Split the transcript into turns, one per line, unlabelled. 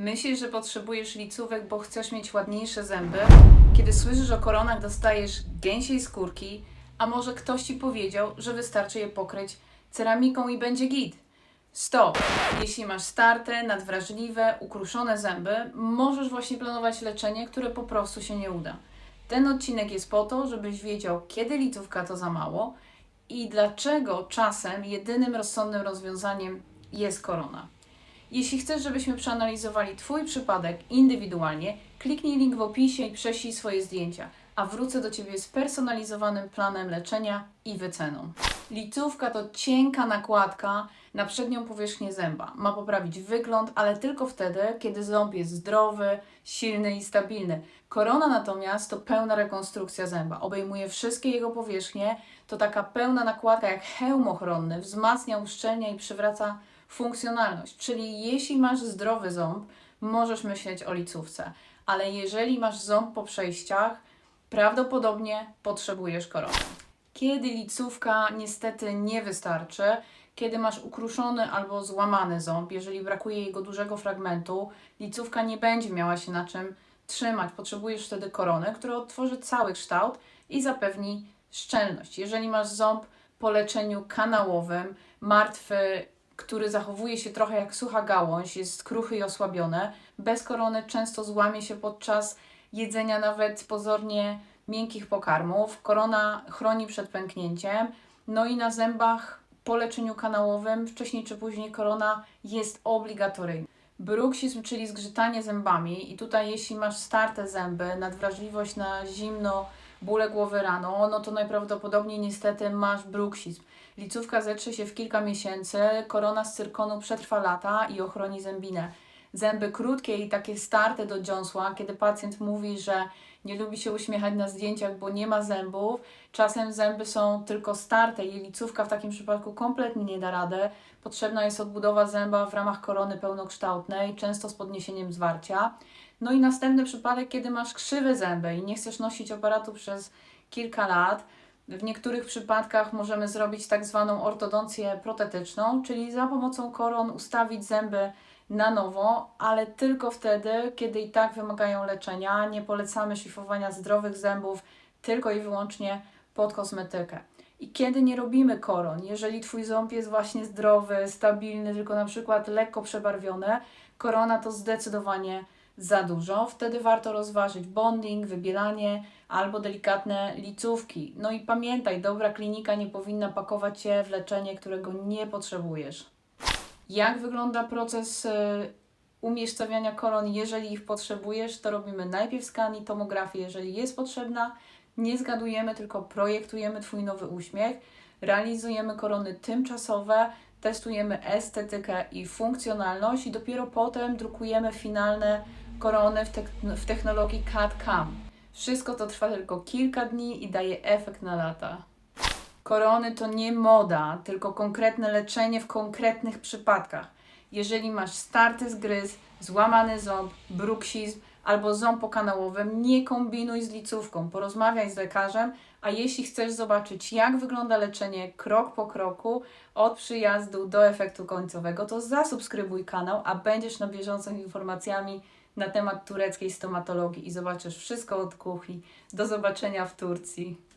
Myślisz, że potrzebujesz licówek, bo chcesz mieć ładniejsze zęby? Kiedy słyszysz o koronach, dostajesz gęsiej skórki, a może ktoś ci powiedział, że wystarczy je pokryć ceramiką i będzie git? Stop! Jeśli masz starte, nadwrażliwe, ukruszone zęby, możesz właśnie planować leczenie, które po prostu się nie uda. Ten odcinek jest po to, żebyś wiedział, kiedy licówka to za mało i dlaczego czasem jedynym rozsądnym rozwiązaniem jest korona. Jeśli chcesz, żebyśmy przeanalizowali Twój przypadek indywidualnie, kliknij link w opisie i prześlij swoje zdjęcia, a wrócę do Ciebie z personalizowanym planem leczenia i wyceną. Licówka to cienka nakładka na przednią powierzchnię zęba. Ma poprawić wygląd, ale tylko wtedy, kiedy ząb jest zdrowy, silny i stabilny. Korona natomiast to pełna rekonstrukcja zęba. Obejmuje wszystkie jego powierzchnie. To taka pełna nakładka jak hełm ochronny, wzmacnia, uszczelnia i przywraca funkcjonalność. Czyli jeśli masz zdrowy ząb, możesz myśleć o licówce. Ale jeżeli masz ząb po przejściach, prawdopodobnie potrzebujesz korony. Kiedy licówka niestety nie wystarczy, kiedy masz ukruszony albo złamany ząb, jeżeli brakuje jego dużego fragmentu, licówka nie będzie miała się na czym trzymać. Potrzebujesz wtedy korony, która odtworzy cały kształt i zapewni szczelność. Jeżeli masz ząb po leczeniu kanałowym, martwy, który zachowuje się trochę jak sucha gałąź, jest kruchy i osłabiony, bez korony często złamie się podczas jedzenia nawet pozornie miękkich pokarmów. Korona chroni przed pęknięciem. No i na zębach po leczeniu kanałowym, wcześniej czy później korona jest obligatoryjna. Bruksizm, czyli zgrzytanie zębami i tutaj jeśli masz starte zęby, nadwrażliwość na zimno, bóle głowy rano, no to najprawdopodobniej niestety masz bruksizm. Licówka zetrze się w kilka miesięcy, korona z cyrkonu przetrwa lata i ochroni zębinę. Zęby krótkie i takie starte do dziąsła, kiedy pacjent mówi, że nie lubi się uśmiechać na zdjęciach, bo nie ma zębów. Czasem zęby są tylko starte i licówka w takim przypadku kompletnie nie da rady. Potrzebna jest odbudowa zęba w ramach korony pełnokształtnej, często z podniesieniem zwarcia. No i następny przypadek, kiedy masz krzywe zęby i nie chcesz nosić aparatu przez kilka lat. W niektórych przypadkach możemy zrobić tak zwaną ortodoncję protetyczną, czyli za pomocą koron ustawić zęby na nowo, ale tylko wtedy, kiedy i tak wymagają leczenia. Nie polecamy szlifowania zdrowych zębów tylko i wyłącznie pod kosmetykę. I kiedy nie robimy koron, jeżeli Twój ząb jest właśnie zdrowy, stabilny, tylko na przykład lekko przebarwiony, korona to zdecydowanie za dużo. Wtedy warto rozważyć bonding, wybielanie albo delikatne licówki. No i pamiętaj, dobra klinika nie powinna pakować Cię w leczenie, którego nie potrzebujesz. Jak wygląda proces y, umiejscowiania koron, jeżeli ich potrzebujesz, to robimy najpierw skan i tomografię, jeżeli jest potrzebna. Nie zgadujemy, tylko projektujemy Twój nowy uśmiech. Realizujemy korony tymczasowe, testujemy estetykę i funkcjonalność i dopiero potem drukujemy finalne korony w, tek- w technologii CAD-CAM. Wszystko to trwa tylko kilka dni i daje efekt na lata. Korony to nie moda, tylko konkretne leczenie w konkretnych przypadkach. Jeżeli masz starty zgryz, złamany ząb, bruksizm albo ząb pokanałowym, nie kombinuj z licówką, porozmawiaj z lekarzem, a jeśli chcesz zobaczyć, jak wygląda leczenie krok po kroku, od przyjazdu do efektu końcowego, to zasubskrybuj kanał, a będziesz na bieżąco informacjami na temat tureckiej stomatologii i zobaczysz wszystko od kuchni. Do zobaczenia w Turcji.